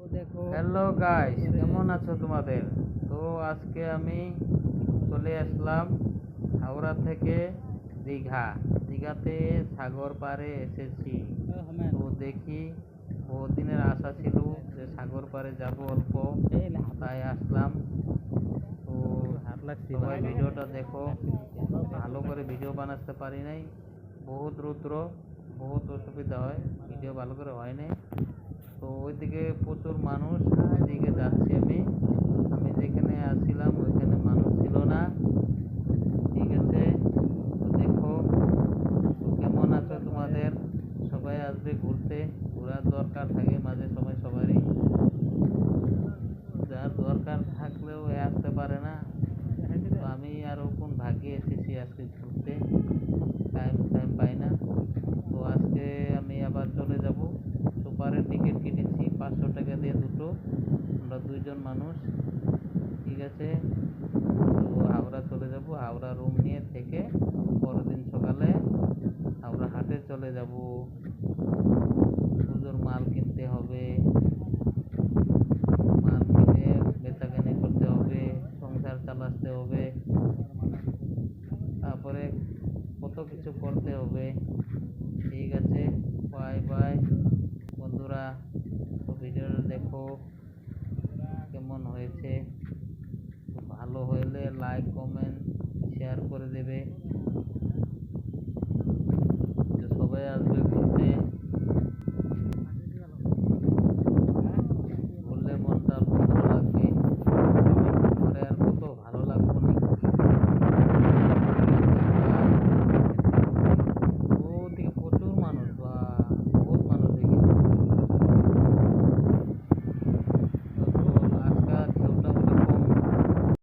Hello guys কেমন আছো তোমাদের? তো আজকে আমি চলে আসলাম হাওড়া থেকে দীঘা। দীঘাতে সাগর পাড়ে এসেছি। তো দেখি বহুদিনের আশা ছিল যে সাগর পাড়ে যাব অল্প তাই আসলাম। তো সবাই ভিডিওটা দেখো। ভালো করে ভিডিও বানাতে পারি নাই। বহুত রুদ্র বহুত অসুবিধা হয়। ভিডিও ভালো করে হয় নাই। তো ওইদিকে প্রচুর মানুষ ওইদিকে যাচ্ছি আমি। আমি যেখানে আসছিলাম, ওইখানে মানুষ ছিল না। ঠিক আছে দেখো কেমন আছে তোমাদের? সবাই আসবে ঘুরতে, ঘোরার দরকার থাকে মাঝে সময় সবারই। যার দরকার থাকলেও আসতে পারে না। তো আমি আরও কোন ভাগ্যে এসেছি আজকে ঘুরতে? টাইম টাইম পাই না তো আজকে আমি আবার চলে যাব সুপারের টিকিট কেটেছি পাঁচশো টাকা দিয়ে দুটো। আমরা দুইজন মানুষ, ঠিক আছে? তো হাওড়া চলে যাব, হাওড়া রুম নিয়ে থেকে পরের দিন সকালে হাওড়া হাটে চলে যাব। পুজোর মাল কিনতে হবে, মাল কিনে বেচাকেনি করতে হবে, সংসার চালাতে হবে, তারপরে কত কিছু করতে হবে, ঠিক আছে বাই বাই বন্ধুরা তো ভিডিওটা দেখো কেমন হয়েছে? ভালো হলে লাইক কমেন্ট শেয়ার করে দেবে।